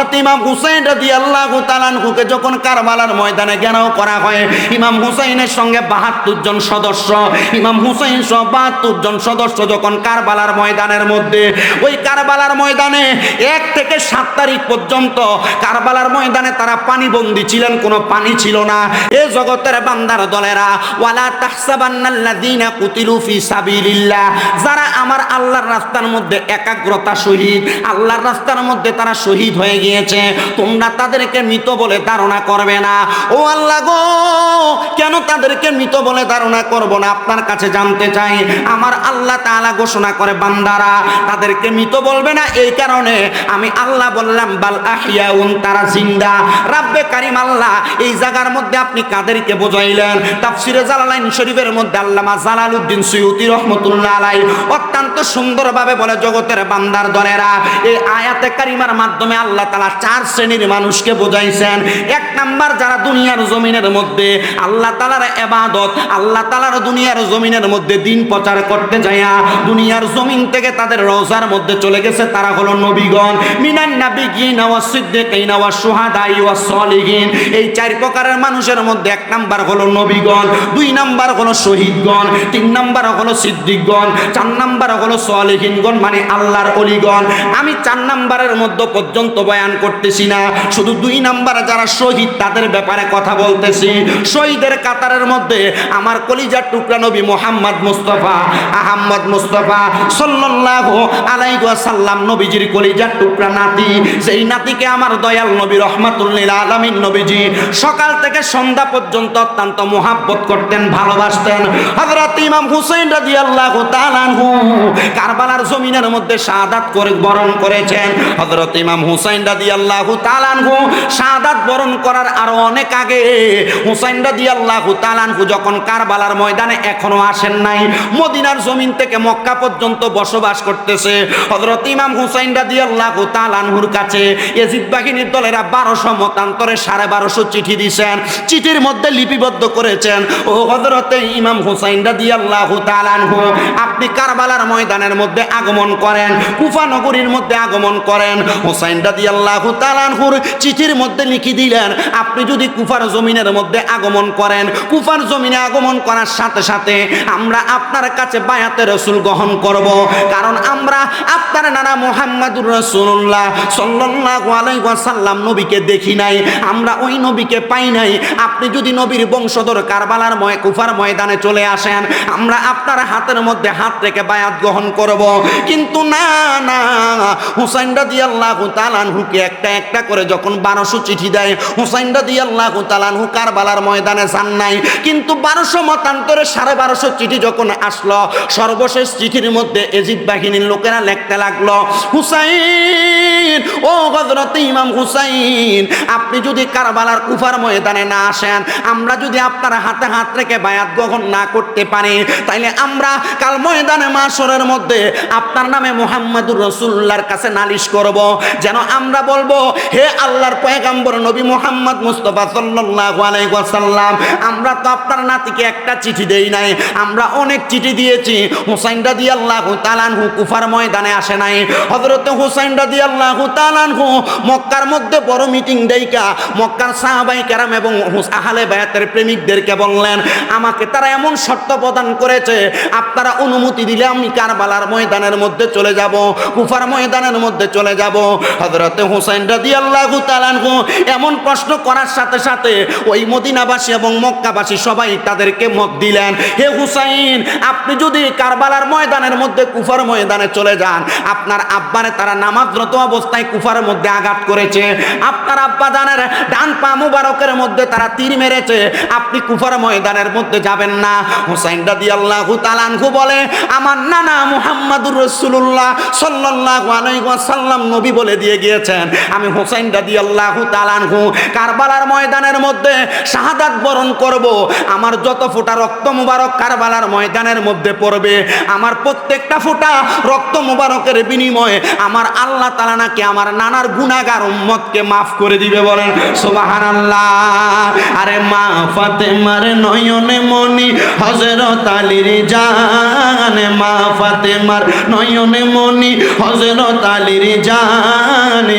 হযরত ইমাম হুসাইন রাদিয়াল্লাহু তাআলা আনহুকে যখন কারবালার ময়দানে ঘেরাও করা হয়, ইমাম হুসাইনের সঙ্গে 72 জন সদস্য, ইমাম হুসাইন সহ 72 জন সদস্য যখন কারবালার ময়দানের মধ্যে, ওই কারবালার ময়দানে এক থেকে সাত তারিখ পর্যন্ত কারবালার ময়দানে তারা ছিলেন, কোনো পানি ছিল না। এ জগতের বান্দার দলেরা, ওয়ালা তাহসাবান্নাল্লাযীনা কুতিলু যারা আমার আল্লাহর রাস্তার মধ্যে একাগ্রতা, শহীদ, আল্লাহর রাস্তার মধ্যে তারা শহীদ হয়ে গিয়েছে তোমরা তাদেরকে মৃত বলে ধারণা করবে না। ও আল্লাহ গো, কেন তাদেরকে মৃত বলে ধারণা করব না? আপনার কাছে জানতে চাই, আমার আল্লাহ তাআলা ঘোষণা করে, বান্দারা, তাদেরকে মৃত বলবে না? এই কারণে আমি আল্লাহ বললাম, বাল আহিয়াউন, তারা জিন্দা। রাব্বে কারিম আল্লাহ, এই জায়গার মধ্যে আপনি কাদেরকে বোঝাইলেন? তাফসিরে জালালাইন শরীফের মধ্যে আল্লামা জালালউদ্দিন সুয়ুতি রহমতুল্লাহ আলাই অত্যন্ত সুন্দরভাবে বলে, জগতের বান্দার দলেরা, এই আয়াতে কারিমার মাধ্যমে আল্লাহ তাআলা চার শ্রেণির মানুষকে বোঝাইছেন। এক নাম্বার যারা দুনিয়ার জমিনের মধ্যে আল্লাহ তাআলার এবাদত আল্লাহ তাআলার দুনিয়ার জমিনের মধ্যে দিন প্রচার করতে যায়া দুনিয়ার জমিন থেকে তাদের রোজার মধ্যে চলে গেছে, তারা হলো নবীগণ। মিনান নাবিগিন ওয়া সিদ্দিকিন ওয়া শুহাদাই ওয়া সলিহিন। এই চার প্রকারের মানুষের মধ্যে এক নাম্বার হলো নবীগণ, দুই নাম্বার হলো শহীদগণ, তিন নাম্বার হলো সিদ্দিকগণ, চার নাম্বার হলো সলিহিনগণ মানে আল্লাহর অলিগণ। আমি চার নাম্বারের মধ্যে পর্যন্ত বয়ান করতেছি না। শুধু দুই নাম্বার যারা শহীদ, তাদের ব্যাপারে কথা বলতেছি। শহীদের কাতারের মধ্যে আমার কলিজার টুকরা নবী মোহাম্মদ মুস্তফা, আহম্মদ মুস্তফা সাল্লাল্লাহু আলাইহি ওয়াসাল্লাম নবীজির কলিজার টুকরা নাতি। সেই নাতিকে আমার দয়াল নবী রহমাতুল্লিল আলামিন নবীজি সকাল থেকে সন্ধ্যা পর্যন্ত অত্যন্ত মোহাব্বত করতেন, ভালোবাসতেন। হযরত ইমাম হুসাইন রাদিয়াল্লাহু তাআলা আনহু কারবালার জমিনের মধ্যে শাহাদাত করে বরণ করেছেন। হযরত ইমাম হুসাইন রাদিয়াল্লাহু তাআলা আনহু শাহাদাত বরণ করার আরও অনেক আগে হুসাইন আনহু যখন কারবালার ময়দানে এখনও আসেন নাই, মদিনার জমিন থেকে মক্কা পর্যন্ত বসবাস করতেছে ইমাম তাআলা আনহুর কাছে বারোশো মতান্তরে সাড়ে বারোশো চিঠি দিছেন, চিঠির মধ্যে লিপিবদ্ধ করেছেন, ও হযরতে ইমাম হুসাইন আপনি কারবালার ময়দানের মধ্যে আগমন করেন, কুফা নগরীর মধ্যে আগমন করেন। হুসাইন রাদিয়াল্লাহু তাআলা আনহুর চিঠির মধ্যে লিখি দিলেন, আপনি যদি কুফার জমিনের মধ্যে আগমন করেন, কুফার জমিনে আগমন করার সাথে সাথে আমরা আপনার কাছে বায়াতে রসুল গ্রহণ করব। কারণ আমরা আপনার নানা মোহাম্মদুর রসুল্লাহ সাল্লাল্লাহু আলাইহি ওয়াসাল্লাম নবীকে দেখি নাই। আমরা ওই নবীকে পাই নাই। আপনি যদি নবীর বংশধর কারবালার ময়, কুফার ময়দানে চলে আসেন, আমরা আপনার হাতের মধ্যে হাত রেখে বায়াত গ্রহণ করব। কিন্তু না না, হুসাইন রাদিয়াল্লাহু তাআলা আনহুকে একটা একটা করে যখন বারোশো চিঠি দেয়, হুসাইন রাদিয়াল্লাহু তাআলা আনহু কারবালার ময়দানে যান নাই। কিন্তু বারোশো মতান্তরে সাড়ে বারোশো চিঠি যখন আসলো, সর্বশেষ চিঠির মধ্যে এজিদ বাহিনীর লোকেরা লিখতে লাগল, হুসাইন, ও হযরত ইমাম হুসাইন, আপনি যদি কারবালার কুফার ময়দানে না আসেন, আমরা যদি আপনার হাতে হাত রেখে বায়াত গ্রহণ না করতে পারি, তাইলে আমরা কাল ময়দানে মাসরের মধ্যে আপনার নামে মোহাম্মদুর রসুল্লার কাছে নালিশ করব, যেন আমরা বলব? হে আল্লাহর পয়গাম্বর নবী মোহাম্মদ মুস্তফা সাল্লাল্লাহু আলাইহি ওয়াসাল্লাম, আমরা তো আপনার নাতিকে একটা চিঠি দেই নাই, আমরা অনেক চিঠি দিয়েছি। হুসাইন রাদিয়াল্লাহু তাআলা আনহু কুফার ময়দানে আসে নাই। হযরত হুসাইন রাদিয়াল্লাহু তাআলা আনহু মক্কার মধ্যে বড় মিটিং দেইকা মক্কার সাহাবাই কেরাম এবং আহলে বায়াতের প্রেমিকদেরকে বললেন, আমাকে তারা এমন শর্ত প্রদান করেছে, আপনারা অনুমতি দিলে আমি কারবালার ময়দানের মধ্যে চলে যাব, কুফার ময়দানের মধ্যে চলে যাব। হযরত হুসাইন রাদিয়াল্লাহু তাআলা আনহু এমন প্রশ্ন করার সাথে সাথে ওই মদিনাবাসী এবং মক্কাবাসী সবাই তাদেরকে মত দিলেন, হে হুসাইন, আপনি যদি কারবালার ময়দানের মধ্যে কুফার ময়দানে চলে যান, আপনার আব্বারে তারা নামাজরত অবস্থায় কুফার মধ্যে আঘাত করেছে, আপনার আব্বা জানের ডান পা মুবারকের মধ্যে তারা তীর মেরেছে, আপনি কুফার ময়দানের মধ্যে যাবেন না। হুসাইন রাদিয়াল্লাহু তাআলা আনহু বলে, আমার নানা মুহাম্মাদুর রাসূলুল্লাহ সাল্লাল্লাহু আলাইহি ওয়াসাল্লাম নবী বলে দিয়ে গিয়েছেন আমি হুসাইন রাদিয়াল্লাহু তাআলা আনহু, কারবালার ময়দানের মধ্যে শাহাদাত বরণ করব। আমার যত ফোঁটা রক্ত মুবারক কারবালার ময়দানের মধ্যে পড়বে, আমার প্রত্যেকটা ফোঁটা রক্ত মুবারকের বিনিময়ে আমার আল্লাহ তাআলা নাকি আমার নানার গুনাহগার উম্মতকে মাফ করে দিবে বলেন, সুবহানাল্লাহ। আরে মা ফাতেমার নয়নে মনি হযরত আলীর জানে, মা ফাতেমার নয়নে মনি হযরত আলীর জানে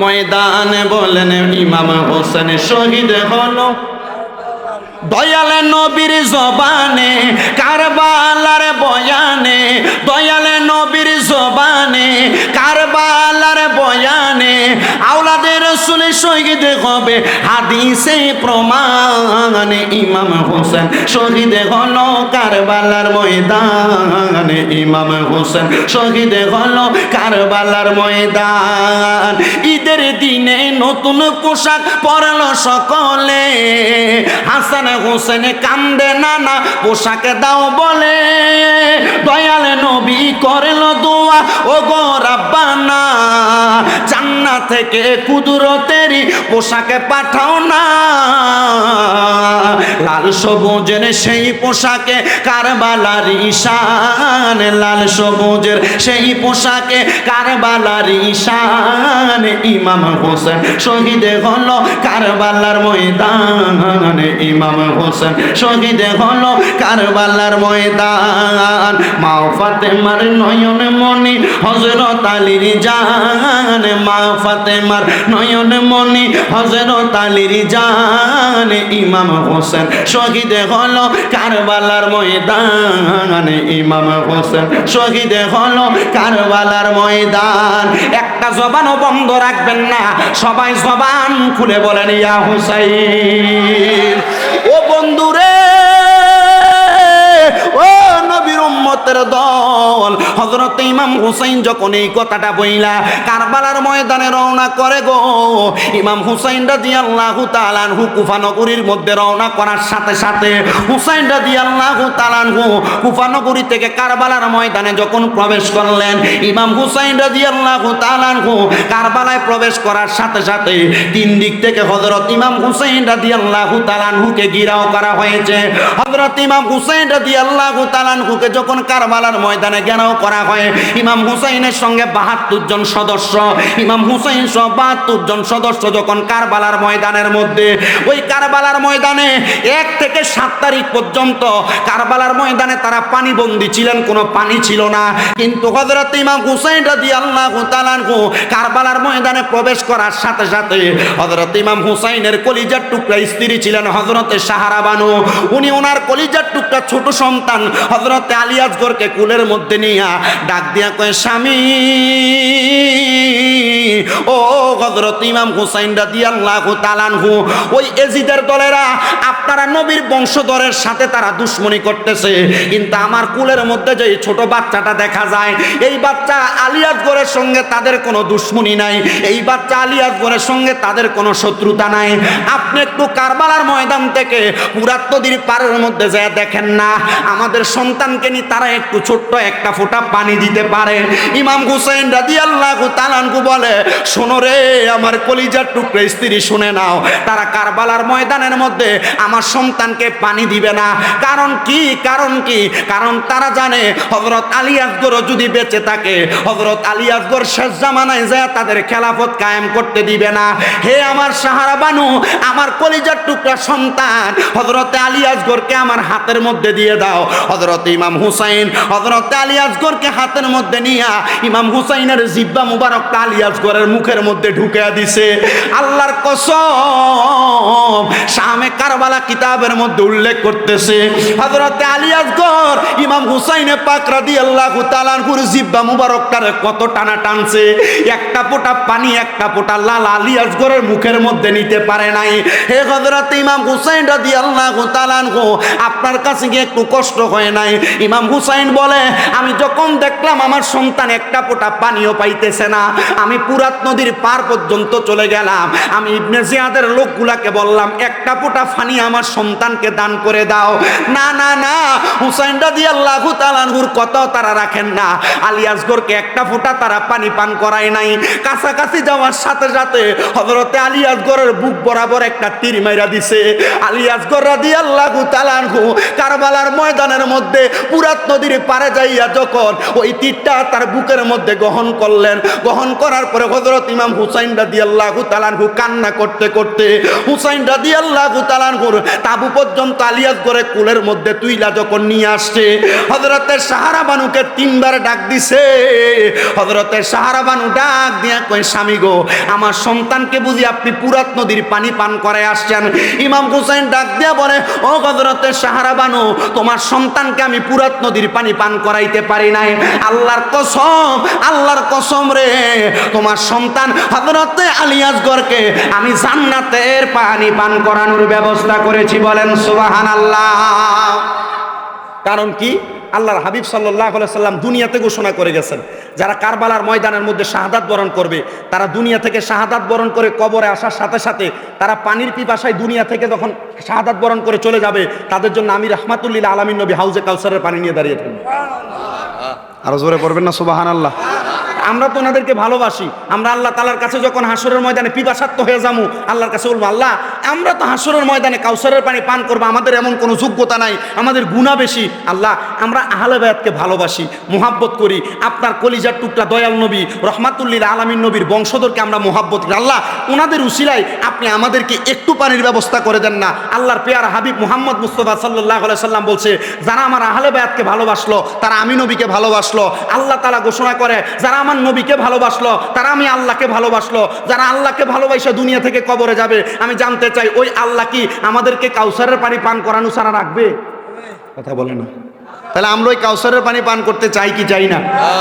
ময়দানে বলেন ইমাম হোসেন শহীদ হলো। দয়ালে নবীর জবানে কারবালার বয়ানে শহীদ হবে হাদিসে প্রমাণে, ইমাম হোসেন শহীদ হলো কারবালার ময়দানে, ইমাম হোসেন শহীদ হলো কারবালার ময়দান। ঈদের দিনে নতুন পোশাক পরল সকলে, হাসান হোসেন কান্দে নানা পোশাক দাও বলে, দয়াল নবী করল দোয়া ও গো রাব্বানা থেকে কুদরতেরই পোশাকে পাঠাও না। লাল সবুজের সেই পোশাকে কারবালার ঈশান, লাল সবুজের সেই পোশাকে কারবালার ঈশান। ইমাম হোসেন শহীদ হলো কারবালার ময়দান। ইমাম হোসেন শহীদ হলো কারবালার ময়দান। মা ফাতেমার নয়ন মনি হজরত আলীর জান, মা ফাতেমার নয়ন মনি হজরত আলীর জান ইমাম হোসেন শহীদ হলো কারবালার ময়দান। ইমাম হোসেন শহীদ হলো কারবালার ময়দান। একটা জবানও বন্ধ রাখবেন না, সবাই জবান খুলে বলেন, ইয়া হুসাইন, ও বন্ধুরে নবীর দল। হযরত ইমাম হুসাইন যখন এই কথাটা বইলা, কারবালার ময়দানে রওনা করে গো, ইমাম হুসাইন তাআলা আনহু কুফা নগরীর মধ্যে রওনা করার সাথে সাথে হুসাইন রাদিয়াল্লাহু তাআলা আনহু কুফা নগরী থেকে কারবালার ময়দানে যখন প্রবেশ করলেন, ইমাম হুসাইন রাদিয়াল্লাহু তাআলা আনহু কারবালায় প্রবেশ করার সাথে সাথে তিন দিক থেকে হযরত ইমাম হুসাইন রাদিয়াল্লাহু তাআলা আনহুকে গিরাও করা হয়েছে। হযরত ইমাম হুসাইন রাদিয়াল্লাহু তাআলা আনহুকে যখন কারবালার ময়দানে ঘেরাও করা হয়। ইমাম হুসাইনের সঙ্গে বাহাত্তর জন সদস্য। ইমাম হুসাইন সহ বাহাত্তর জন সদস্য যখন কারবালার ময়দানের মধ্যে, ওই কারবালার ময়দানে এক থেকে সাত তারিখ পর্যন্ত কারবালার ময়দানে তারা পানিবন্দী ছিলেন, কোনো পানি ছিল না। কিন্তু হযরত ইমাম হুসাইন তাআলা আনহু কারবালার ময়দানে প্রবেশ করার সাথে সাথে হযরত ইমাম হুসাইনের কলিজার টুকরা স্ত্রী ছিলেন হযরতে সাহারা বানু উনি ওনার কলিজার টুকরা ছোট সন্তান হজরতে আলী আসগরকে কুলের মধ্যে নিয়া ডাক দিয়া কয়ে, স্বামী, ও হজরত ইমাম হুসাইন রাদিয়াল্লাহু তালান আনহু, ওই এজিদের দলেরা আপনারা নবীর বংশধরের সাথে তারা দুশ্মনী করতেছে। কিন্তু আমার কুলের মধ্যে যে ছোট বাচ্চাটা দেখা যায়, এই বাচ্চা আলিয়াজগরের সঙ্গে তাদের কোনো দুশ্মনী নাই। এই বাচ্চা আলিয়াজগরের সঙ্গে তাদের কোনো শত্রুতা নাই। আপনি একটু কারবালার ময়দান থেকে পুরাত নদীর পাড়ের মধ্যে যায় দেখেন না। আমাদের সন্তানকে নিয়ে তারা একটু ছোট্ট একটা ফোঁটা পানি দিতে পারে। ইমাম হুসেন রাদি আল্লাহ তালানকু বলে, শোনো রে, আমার কলিজার টুকরে স্ত্রী শুনে নাও। তারা কারবালার ময়দানের মধ্যে আমার সন্তানকে পানি দিবে না। কারণ কি? কারণ কি? কারণ তারা জানে হজরত আলী আসগর যদি বেঁচে থাকে হজরত আলী আসগর শেষ জামানায় যায় তাদের খেলাফত কায়েম করতে দিবে না। হে আমার সাহারা বানু, আমার কলিজার টুকরা সন্তান হজরত আলী আসগরকে আমার হাতের মধ্যে দিয়ে দাও। হজরত ইমাম হুসাইন হজরত আলী আসগরকে হাতের মধ্যে নিয়া ইমাম হুসাইনের জিব্বা মুবারক আলী আসগরের মুখের মধ্যে ঢুকে দিছে। আল্লাহর কসম, শামে কারবালা কিতাবের মধ্যে উল্লেখ করতেছে, হযরতে আলী আসগর ইমাম হুসাইনে পাক রাদিয়াল্লাহু তাআলার পুরো জিব্বা মুবারকটারে কত টানা টানছে। একটা ফোঁটা পানি, একটা ফোঁটা লাল আলী আসগরের মুখের মধ্যে নিতে পারে নাই। হে হযরত ইমাম হুসাইন রাদিয়াল্লাহু তাআলা আপনার কাছে গিয়ে একটু কষ্ট হয় নাই? ইমাম হুসাইন বলে, আমি যখন দেখলাম আমার সন্তান একটা ফোঁটা পানিও পাইতেছে না, আমি পুরাত নদীর পার পর্যন্ত চলে গেলাম। আমি ইবনে জিয়াদের লোকগুলাকে বললাম, একটা ফোঁটা ফানি আমার সন্তানকে দান করে দাও। না না না, হুসাইন রাজি আল্লাহ তালানহুর কত তারা রাখেন না। আলী আসগরকে একটা ফোঁটা তারা পানি পান করায় নাই। কাছাকাছি যাওয়ার সাথে সাথে হজরতে আলী আসগরের বুক বরাবর একটা তীর মাইরা দিছে। আলী আসগর রাজি আল্লাহ তালানহু কারবালার ময়দানের মধ্যে পুরাত নদীর পারে যাইয়া যখন ওই তীরটা তার বুকের মধ্যে গ্রহণ করলেন, গ্রহণ করার পরে হজরত ইমাম হুসাইন রাদি আল্লাহ তালানহু কান্না করতে করতে হুসাইন রাদি আল্লাহ তালানহুর তাবু পর্যন্ত আলিয়াস করে কুলের মধ্যে তুইলা যখন নিয়ে আসছে হজরতের সাহারা বানুকে তিনবার ডাক দিছে। হজরতের সাহারা বানু ডাক দিয়া কই স্বামী গো, আমার সন্তানকে বুঝি আপনি পুরাত নদীর পানি পান করে আসছেন? ইমাম হুসাইন ডাক দিয়া বলে, ও হজরতের সাহারা বানু, তোমার সন্তানকে আমি পুরাত নদীর পানি পান করাইতে পারি নাই। আল্লাহর কসম আল্লাহর কসম রে, তোমার সন্তান হজরতে আলিয়াসগরকে আমি জান্নাতের পানি পান করানোর ব্যবস্থা করেছি বলেন সুবাহান আল্লাহ কারণ কি? আল্লাহর হাবিব সাল্লাহ সাল্লাম দুনিয়াতে ঘোষণা করে গেছেন যারা কারবালার ময়দানের মধ্যে শাহাদাত বরণ করবে তারা দুনিয়া থেকে শাহাদাত বরণ করে কবরে আসার সাথে সাথে তারা পানির পিপাসায় দুনিয়া থেকে যখন শাহাদাত বরণ করে চলে যাবে তাদের জন্য আমি রহমাতুল্লিল আলমিন নবী হাউজে কালসারের পানি নিয়ে দাঁড়িয়ে থাকব। আরও জোরে পড়বেন না সুবাহান আল্লাহ আমরা তো ওনাদেরকে ভালোবাসি আমরা আল্লাহ তালার কাছে যখন হাসরের ময়দানে পিপাসাত্ম হয়ে যাব আল্লাহর কাছে বলব আল্লাহ আমরা তো হাসরের ময়দানে কাউসারের পানি পান করব, আমাদের এমন কোনো যোগ্যতা নাই, আমাদের গুণা বেশি। আল্লাহ, আমরা আহলে বায়াতকে ভালোবাসি, মোহাব্বত করি। আপনার কলিজার টুকরা দয়াল নবী, রহমাতুল্লিল আলমিন নবীর বংশধরকে আমরা মোহাব্বত করি। আল্লাহ ওনাদের উসিলায় আপনি আমাদেরকে একটু পানির ব্যবস্থা করে দেন না। আল্লাহর পেয়ার হাবিব মোহাম্মদ মুস্তফা সাল্লাহ সাল্লাম বলছে, যারা আমার আহলে বায়াতকে ভালোবাসলো, তারা আমি নবীকে ভালোবাসলো। আল্লাহ তালা ঘোষণা করে, যারা আমার নবীকে ভালোবাসলো, তারা আমি আল্লাহকে ভালোবাসলো। যারা আল্লাহকে ভালোবাসে দুনিয়া থেকে কবরে যাবে, আমি জানতে চাই ওই আল্লাহ কি আমাদেরকে কাউসারের পানি পান করানো সারা রাখবে? কথা বলে না। তাহলে আমরা ওই কাউসারের পানি পান করতে চাই কি চাই না?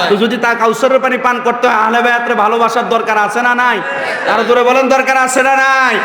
তো যদি তা কাউসারের পানি পান করতে হয় আহলে বায়াতের ভালোবাসার দরকার আছে না নাই? তারা দূরে বলেন দরকার আছে না নাই?